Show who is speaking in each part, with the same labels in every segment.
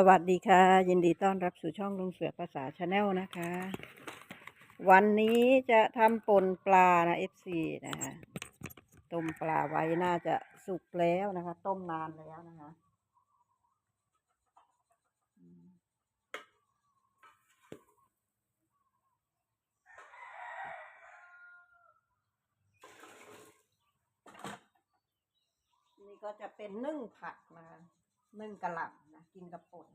Speaker 1: สวัสดีค่ะ ยินดีต้อนรับสู่ช่องลุงเสือภาษาชาแนลนะคะ วันนี้จะทำปนปลานะ FC นะคะต้มปลาไว้น่าจะสุกแล้วนะคะ ต้มนานแล้วนะคะนี่ก็จะเป็นนึ่งผักนะคะ นึ่งกะหล่ำนะกินกับป่น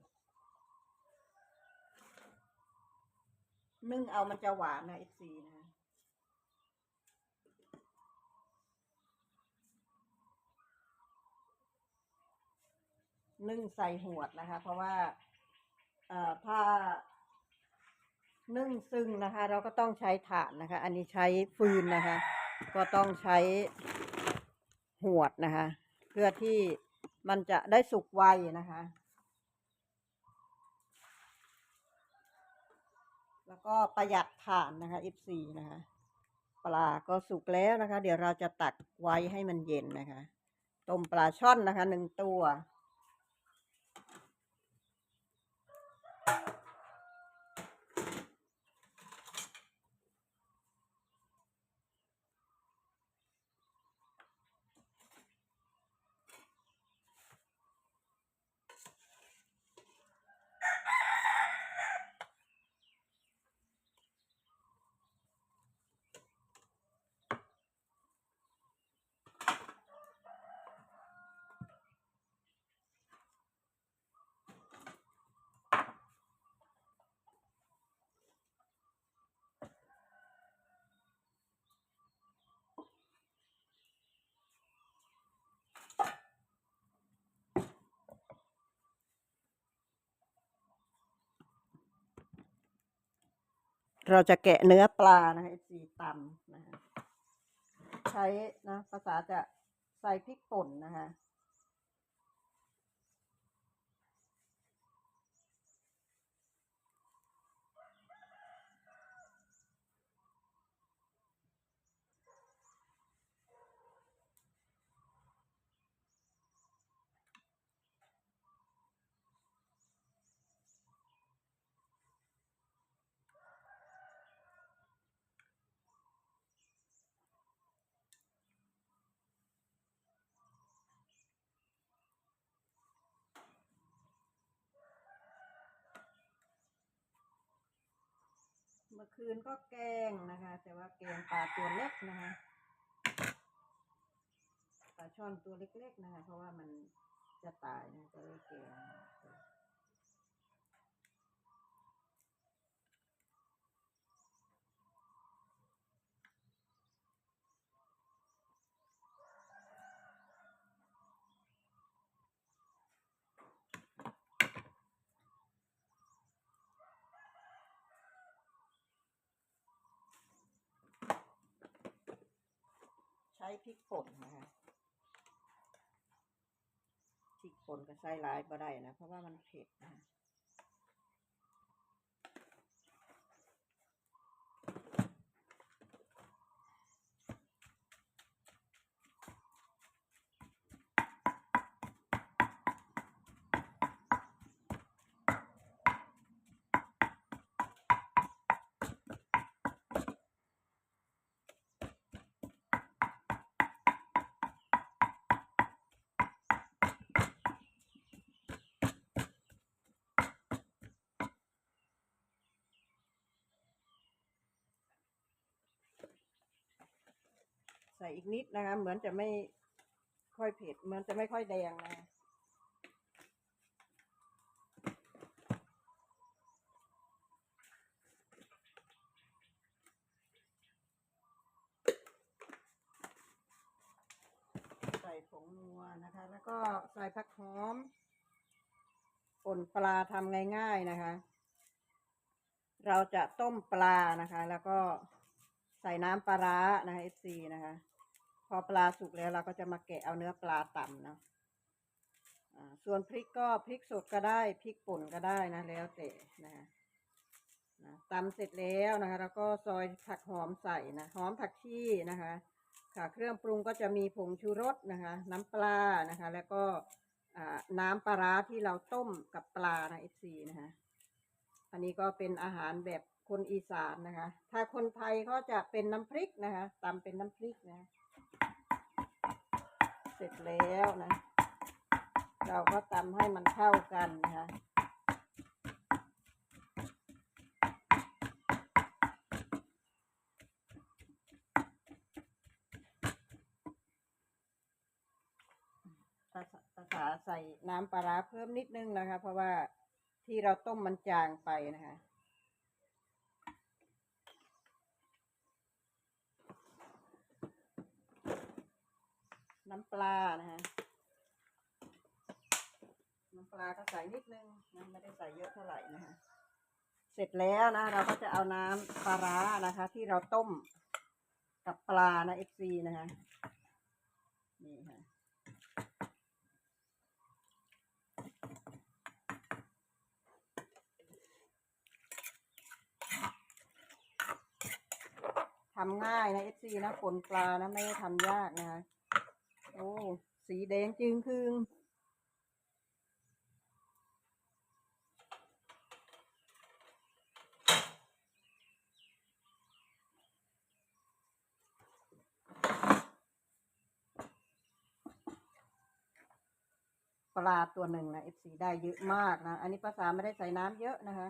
Speaker 1: นึ่งเอามันจะหวานนะ FC นะ นึ่งใส่หวดนะคะ เพราะว่าเออถ้านึ่งซึ่งนะคะ เราก็ต้องใช้ถ่านนะคะ อันนี้ใช้ฟืนนะคะ ก็ต้องใช้หวดนะคะ เพื่อที่ มันจะได้สุกไวนะคะ แล้วก็ประหยัดถ่านนะคะ F4 นะคะ ปลาก็สุกแล้วนะคะ เดี๋ยวเราจะตักไว้ให้มันเย็นนะคะ ต้มปลาช่อนนะคะหนึ่งตัว เราจะแกะเนื้อปลานะคะสีตำนะคะใช้นะภาษาจะใส่พริกป่นนะคะ มื่อคืนก็แกงนะคะ แต่ว่าแกงปลาตัวเล็กนะคะปลาช่อนตัวเล็กๆนะคะ เพราะว่ามันจะตายนะจะเลยแกง พริกป่นนะคะพริกป่นก็ใส่หลายก็ได้นะ เพราะว่ามันเผ็ดนะคะ ส่อีกนิดนะคะ เหมือนจะไม่ค่อยเผ็ดเหมือนจะไม่ค่อยแดงนะ ใส่ผงนัวนะคะ แล้วก็ใส่ผักหอมป่นปลาทำง่ายๆนะคะ เราจะต้มปลานะคะ แล้วก็ใส่น้ำปลาร้านะคะ FC นะคะ อปลาสุกแล้วเราก็จะมาแกะเอาเนื้อปลาต่ำนะส่วนพริกก็พริกสดก็ได้พริกป่นก็ได้นะแล้วแต่นะนะตำเสร็จแล้วนะคะ แล้วก็ซอยผักหอมใส่นะหอมผักชีนะคะ ค่ะเครื่องปรุงก็จะมีผงชูรสนะคะ น้ำปลานะคะ แล้วก็น้ำปลาร้าที่เราต้มกับปลานะเอฟซีนะคะ อันนี้ก็เป็นอาหารแบบคนอีสานนะคะ ถ้าคนไทยก็จะเป็นน้ำพริกนะคะตำเป็นน้ำพริกนะเส ร็จแล้วนะ เราก็ตำให้มันเข้ากันนะคะภาษาภาษาใส่น้ำปลาร้าเพิ่มนิดนึงนะคะ เพราะว่าที่เราต้มมันจางไปนะคะ น้ำปลานะคะน้ำปลาก็ใส่นิดนึงนะไม่ได้ใส่เยอะเท่าไหร่นะคะเสร็จแล้วนะ เราก็จะเอาน้ำปลาร้านะคะ ที่เราต้มกับปลานะเอฟซีนะคะนี่ค่ะทำง่ายนะเอฟซีนะปนปลานะไม่ได้ทำยากนะคะ อ้สีแดงจึงคืงปลาตัวหนึ่งนะเอฟซีได้เยอะมากนะ อันนี้ภาษาไม่ได้ใส่น้ำเยอะนะคะ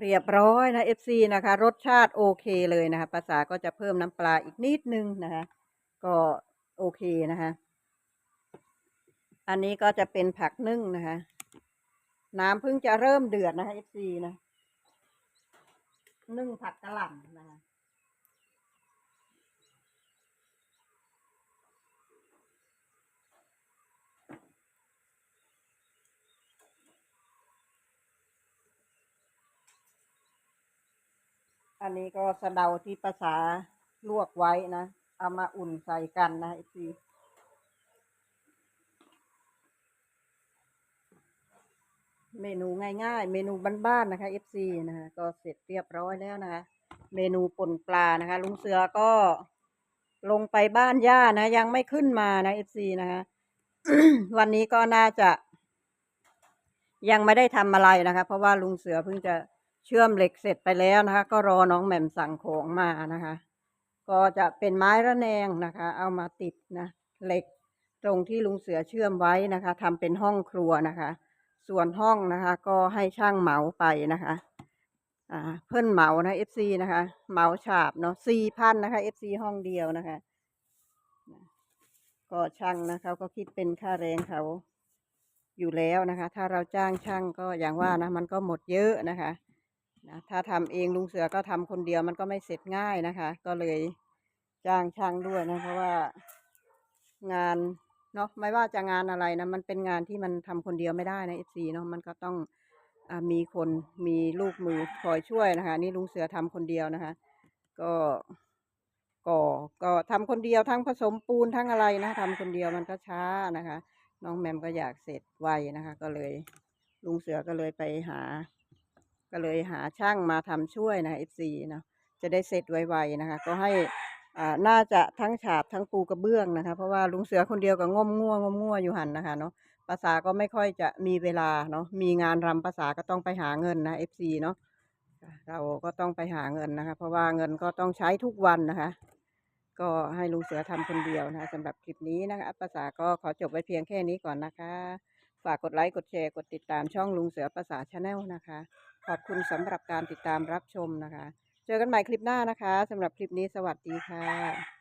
Speaker 1: เรียบร้อยนะ FC นะคะ รสชาติโอเคเลยนะคะภาษาก็จะเพิ่มน้ำปลาอีกนิดนึงนะคะ ก็โอเคนะคะ อันนี้ก็จะเป็นผักนึ่งนะคะ น้ำเพิ่งจะเริ่มเดือดนะคะ FC นะนึ่งผักกะหล่ำนะคะ อันนี้ก็สะเดาที่ภาษาลวกไว้นะ เอามาอุ่นใส่กันนะไอซีเมนูง่ายๆ เมนูบ้านๆนะคะ FC นะคะก็เสร็จเรียบร้อยแล้วนะคะ เมนูป่นปลานะคะ ลุงเสือก็ลงไปบ้านย่านะ ยังไม่ขึ้นมานะ FC นะคะวันนี้ก็น่าจะ ยังไม่ได้ทำอะไรนะคะ เพราะว่าลุงเสือเพิ่งจะ เชื่อมเหล็กเสร็จไปแล้วนะคะ ก็รอน้องแหม่มสั่งของมานะคะ ก็จะเป็นไม้ระแนงนะคะ เอามาติดนะเหล็กตรงที่ลุงเสือเชื่อมไว้นะคะทำเป็นห้องครัวนะคะ ส่วนห้องนะคะ ก็ให้ช่างเหมาไปนะคะอ่าเพิ่นเหมานะ FC นะคะ เหมาฉาบเนาะสี่พันนะคะ FC ห้องเดียวนะคะก็ช่างนะเขาก็คิดเป็นค่าแรงเขาอยู่แล้วนะคะ ถ้าเราจ้างช่างก็อย่างว่านะ มันก็หมดเยอะนะคะ นะถ้าทำเองลุงเสือก็ทำคนเดียวมันก็ไม่เสร็จง่ายนะคะ ก็เลยจ้างช่างด้วยนะเพราะว่า งานเนาะไม่ว่าจะงานอะไรนะมันเป็นงานที่มันทำคนเดียวไม่ได้นะเอฟซีเนาะมันก็ต้องอมีคนมีลูกมือคอยช่วยนะคะ นี่ลุงเสือทำคนเดียวนะคะ ก็ก่อก็ทำคนเดียวทั้งผสมปูนทั้งอะไรนะทำคนเดียวมันก็ช้านะคะ น้องแมมก็อยากเสร็จไวนะคะ ก็เลยลุงเสือก็เลยไปหา ก็เลยหาช่างมาทำช่วยนะเอฟซีเนาะจะได้เสร็จไวๆนะคะ ก็ให้อ่าน่าจะทั้งฉาบทั้งปูกระเบื้องนะคะ เพราะว่าลุงเสือคนเดียวก็ง่มง่วงมง่วอยู่หันนะคะเนาะภาษาก็ไม่ค่อยจะมีเวลาเนาะมีงานรำภาษาก็ต้องไปหาเงินนะเอฟซีเนาะเราก็ต้องไปหาเงินนะคะ เพราะว่าเงินก็ต้องใช้ทุกวันนะคะ ก็ให้ลุงเสือทำคนเดียวนะคะสำหรับคลิปนี้นะคะภาษาก็ขอจบไว้เพียงแค่นี้ก่อนนะคะ ฝากกดไลค์ กดแชร์ กดติดตามช่องลุงเสือภาษาชาแนลนะคะ ขอบคุณสำหรับการติดตามรับชมนะคะ เจอกันใหม่คลิปหน้านะคะสำหรับคลิปนี้สวัสดีค่ะ